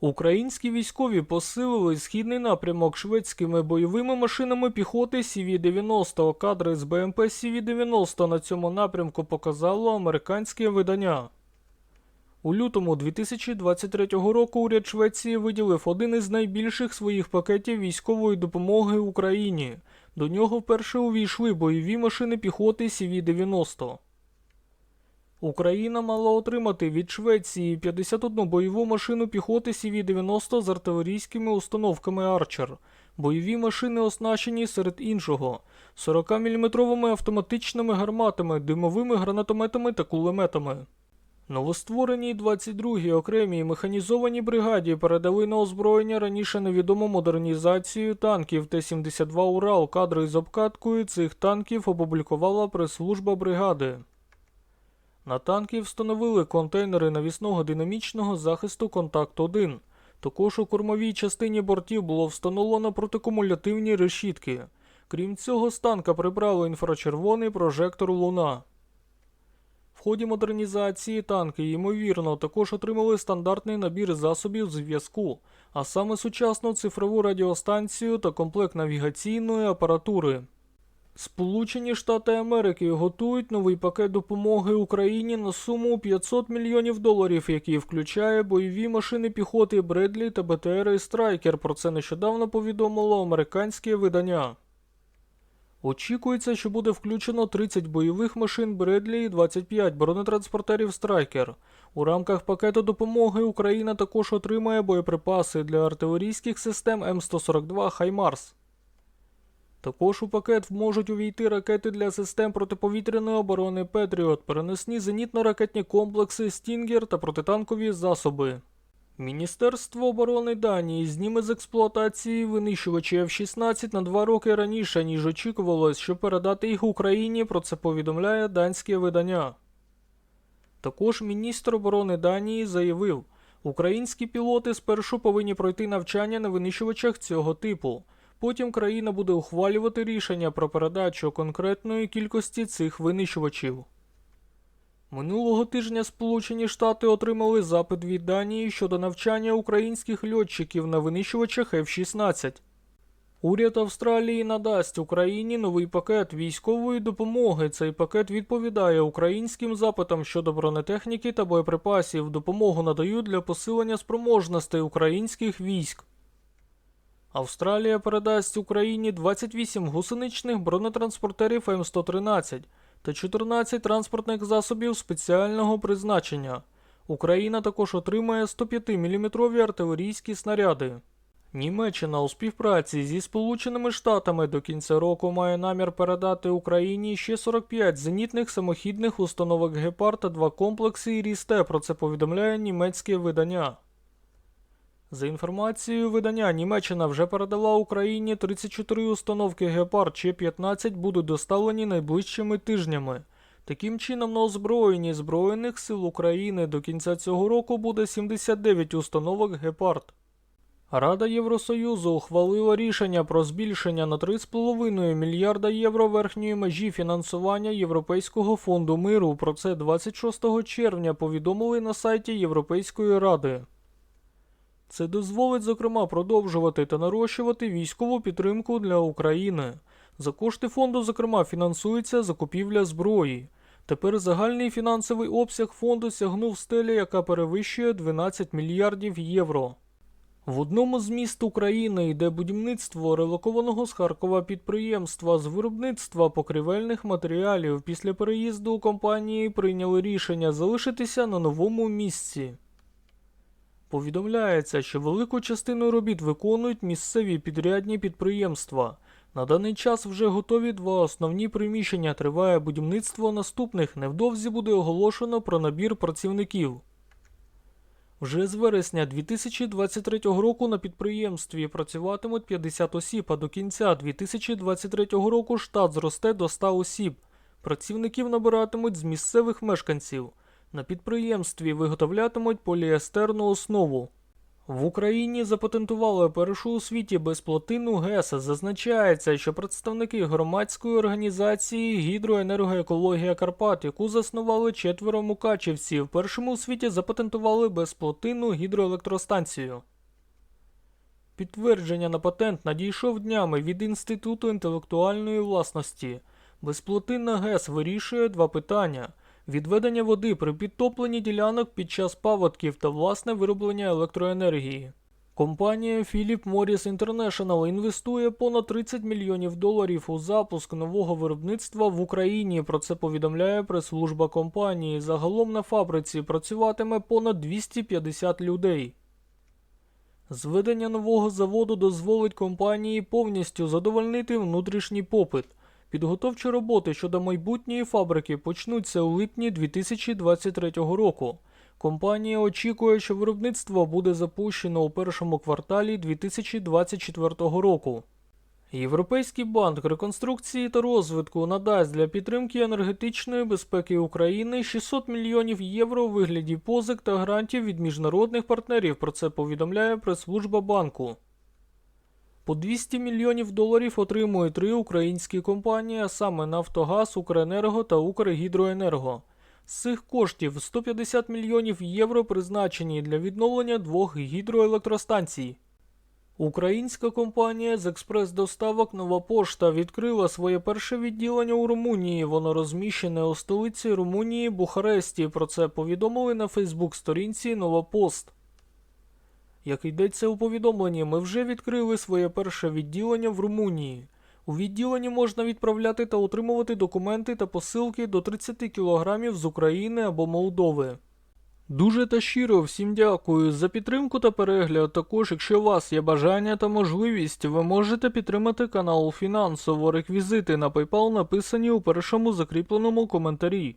Українські військові посилили східний напрямок шведськими бойовими машинами піхоти CV-90. Кадри з БМП CV-90 на цьому напрямку показало американське видання. У лютому 2023 року уряд Швеції виділив один із найбільших своїх пакетів військової допомоги Україні. До нього вперше увійшли бойові машини піхоти CV-90. Україна мала отримати від Швеції 51 бойову машину піхоти CV-90 з артилерійськими установками Арчер. Бойові машини оснащені серед іншого 40-мм автоматичними гарматами, димовими гранатометами та кулеметами. Новоствореній 22-й окремій механізованій бригаді передали на озброєння раніше невідому модернізацію танків Т-72 Урал. Кадри з обкаткою цих танків опублікувала прес-служба бригади. На танки встановили контейнери навісного динамічного захисту «Контакт-1». Також у кормовій частині бортів було встановлено протикумулятивні решітки. Крім цього, з танка прибрали інфрачервоний прожектор Луна. В ході модернізації танки, ймовірно, також отримали стандартний набір засобів зв'язку, а саме сучасну цифрову радіостанцію та комплект навігаційної апаратури. Сполучені Штати Америки готують новий пакет допомоги Україні на суму 500 мільйонів доларів, який включає бойові машини піхоти Бредлі та БТРи Страйкер. Про це нещодавно повідомило американське видання. Очікується, що буде включено 30 бойових машин Бредлі і 25 бронетранспортерів Страйкер. У рамках пакету допомоги Україна також отримає боєприпаси для артилерійських систем М142 Хаймарс. Також у пакет можуть увійти ракети для систем протиповітряної оборони Петріот, переносні зенітно-ракетні комплекси Стінгер та протитанкові засоби. Міністерство оборони Данії зніме з експлуатації винищувачі F-16 на два роки раніше, ніж очікувалось, щоб передати їх Україні. Про це повідомляє данське видання. Також міністр оборони Данії заявив, українські пілоти спершу повинні пройти навчання на винищувачах цього типу. Потім країна буде ухвалювати рішення про передачу конкретної кількості цих винищувачів. Минулого тижня Сполучені Штати отримали запит від Данії щодо навчання українських льотчиків на винищувачах F-16. Уряд Австралії надасть Україні новий пакет військової допомоги. Цей пакет відповідає українським запитам щодо бронетехніки та боєприпасів. Допомогу надають для посилення спроможностей українських військ. Австралія передасть Україні 28 гусеничних бронетранспортерів М113 та 14 транспортних засобів спеціального призначення. Україна також отримає 105-мм артилерійські снаряди. Німеччина у співпраці зі Сполученими Штатами до кінця року має намір передати Україні ще 45 зенітних самохідних установок Гепард та два комплекси і Рісте. Про це повідомляє німецьке видання. За інформацією видання, Німеччина вже передала Україні 34 установки Гепард, ще 15 будуть доставлені найближчими тижнями. Таким чином, на озброєнні Збройних сил України до кінця цього року буде 79 установок Гепард. Рада Євросоюзу ухвалила рішення про збільшення на 3,5 мільярда євро верхньої межі фінансування Європейського фонду миру. Про це 26 червня повідомили на сайті Європейської ради. Це дозволить, зокрема, продовжувати та нарощувати військову підтримку для України. За кошти фонду, зокрема, фінансується закупівля зброї. Тепер загальний фінансовий обсяг фонду сягнув стелі, яка перевищує 12 мільярдів євро. В одному з міст України йде будівництво релокованого з Харкова підприємства з виробництва покрівельних матеріалів. Після переїзду компанії прийняли рішення залишитися на новому місці. Повідомляється, що велику частину робіт виконують місцеві підрядні підприємства. На даний час вже готові два основні приміщення. Триває будівництво наступних. Невдовзі буде оголошено про набір працівників. Вже з вересня 2023 року на підприємстві працюватимуть 50 осіб, а до кінця 2023 року штат зросте до 100 осіб. Працівників набиратимуть з місцевих мешканців. На підприємстві виготовлятимуть поліестерну основу. В Україні запатентували першу у світі безплатинну ГЕС. Зазначається, що представники громадської організації Гідроенергоекологія Карпат, яку заснували четверо мукачівців, першому у світі запатентували безплатинну гідроелектростанцію. Підтвердження на патент надійшов днями від Інституту інтелектуальної власності. Безплотинна ГЕС вирішує два питання: відведення води при підтопленні ділянок під час паводків та власне вироблення електроенергії. Компанія Philip Morris International інвестує понад 30 мільйонів доларів у запуск нового виробництва в Україні. Про це повідомляє прес-служба компанії. Загалом на фабриці працюватиме понад 250 людей. Зведення нового заводу дозволить компанії повністю задовольнити внутрішній попит. Підготовчі роботи щодо майбутньої фабрики почнуться у липні 2023 року. Компанія очікує, що виробництво буде запущено у першому кварталі 2024 року. Європейський банк реконструкції та розвитку надасть для підтримки енергетичної безпеки України 600 мільйонів євро у вигляді позик та грантів від міжнародних партнерів. Про це повідомляє прес-служба банку. По 200 мільйонів доларів отримують три українські компанії, а саме Нафтогаз, Укренерго та Укргідроенерго. З цих коштів 150 мільйонів євро призначені для відновлення двох гідроелектростанцій. Українська компанія з експрес-доставок Нова Пошта відкрила своє перше відділення у Румунії. Воно розміщене у столиці Румунії Бухаресті. Про це повідомили на Фейсбук-сторінці Нова Пост. Як йдеться у повідомленні, ми вже відкрили своє перше відділення в Румунії. У відділенні можна відправляти та отримувати документи та посилки до 30 кг з України або Молдови. Дуже та щиро всім дякую за підтримку та перегляд. Також, якщо у вас є бажання та можливість, ви можете підтримати канал фінансово. Реквізити на PayPal написані у першому закріпленому коментарі.